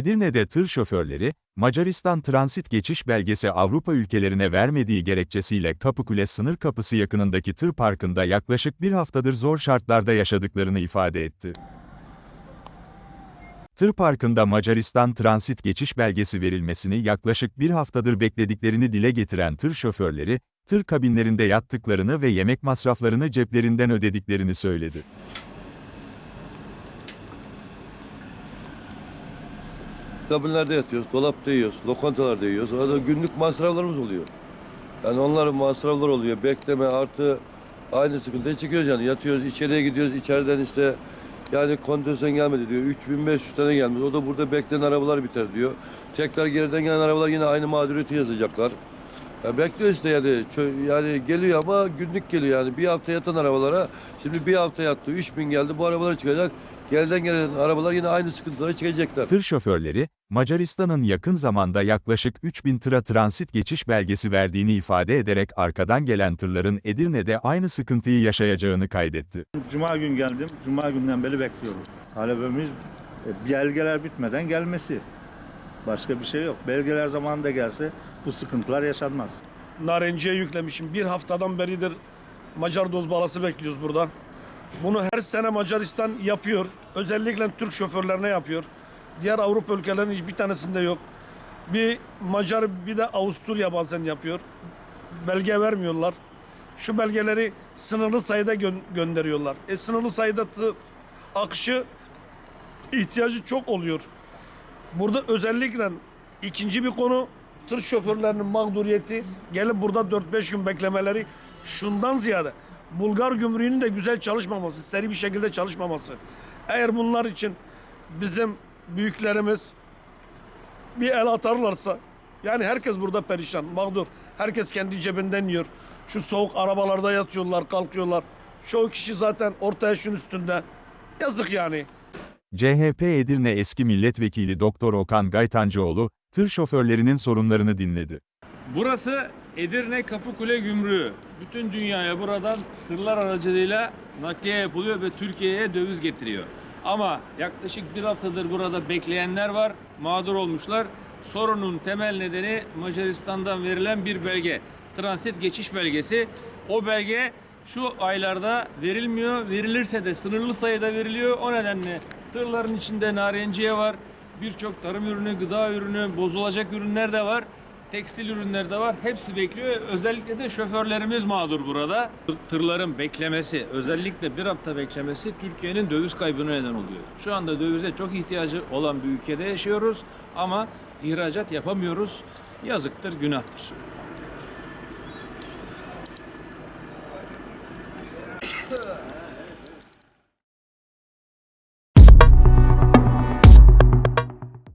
Edirne'de tır şoförleri, Macaristan transit geçiş belgesi Avrupa ülkelerine vermediği gerekçesiyle Kapıkule sınır kapısı yakınındaki tır parkında yaklaşık bir haftadır zor şartlarda yaşadıklarını ifade etti. Tır parkında Macaristan transit geçiş belgesi verilmesini yaklaşık bir haftadır beklediklerini dile getiren tır şoförleri, tır kabinlerinde yattıklarını ve yemek masraflarını ceplerinden ödediklerini söyledi. Kabinlerde yatıyoruz, dolapta yiyoruz, lokantalarda yiyoruz. Orada günlük masraflarımız oluyor. Yani onların masraflar oluyor. Bekleme artı aynı sıkıntıyı çekiyoruz yani. Yatıyoruz, içeriye gidiyoruz. içeriden işte yani kondisyon gelmedi diyor. 3500 tane gelmedi. O da burada bekleyen arabalar biter diyor. Tekrar geriden gelen arabalar yine aynı mağduriyeti yazacaklar. Ya bekliyoruz işte yani. Yani geliyor ama günlük geliyor yani. Bir hafta yatan arabalara şimdi bir hafta yattı. 3000 geldi. Bu arabalar çıkacak. Geriden gelen arabalar yine aynı sıkıntılara çıkacaklar. Tır şoförleri, Macaristan'ın yakın zamanda yaklaşık 3000 tıra transit geçiş belgesi verdiğini ifade ederek arkadan gelen tırların Edirne'de aynı sıkıntıyı yaşayacağını kaydetti. Cuma gün geldim. Cuma günden beri bekliyorum. Talebimiz e, belgeler bitmeden gelmesi. Başka bir şey yok. Belgeler zamanında gelse bu sıkıntılar yaşanmaz. narenciye yüklemişim. Bir haftadan beridir Macar doz balası bekliyoruz buradan. Bunu her sene Macaristan yapıyor. Özellikle Türk şoförlerine yapıyor. Diğer Avrupa ülkelerinin hiçbir tanesinde yok. Bir Macar bir de Avusturya bazen yapıyor. Belge vermiyorlar. Şu belgeleri sınırlı sayıda gö- gönderiyorlar. E sınırlı sayıda akışı ihtiyacı çok oluyor. Burada özellikle ikinci bir konu tır şoförlerinin mağduriyeti gelip burada 4-5 gün beklemeleri şundan ziyade Bulgar gümrüğünün de güzel çalışmaması, seri bir şekilde çalışmaması. Eğer bunlar için bizim büyüklerimiz bir el atarlarsa yani herkes burada perişan, mağdur. Herkes kendi cebinden yiyor. Şu soğuk arabalarda yatıyorlar, kalkıyorlar. Çoğu kişi zaten orta yaşın üstünde. Yazık yani. CHP Edirne eski milletvekili Doktor Okan Gaytancıoğlu, tır şoförlerinin sorunlarını dinledi. Burası Edirne Kapıkule Gümrüğü. Bütün dünyaya buradan tırlar aracılığıyla nakliye yapılıyor ve Türkiye'ye döviz getiriyor. Ama yaklaşık bir haftadır burada bekleyenler var, mağdur olmuşlar. Sorunun temel nedeni Macaristan'dan verilen bir belge. Transit geçiş belgesi. O belge şu aylarda verilmiyor. Verilirse de sınırlı sayıda veriliyor. O nedenle tırların içinde narenciye var. Birçok tarım ürünü, gıda ürünü, bozulacak ürünler de var. Tekstil ürünler de var. Hepsi bekliyor. Özellikle de şoförlerimiz mağdur burada. Tırların beklemesi, özellikle bir hafta beklemesi Türkiye'nin döviz kaybına neden oluyor. Şu anda dövize çok ihtiyacı olan bir ülkede yaşıyoruz ama ihracat yapamıyoruz. Yazıktır, günahtır.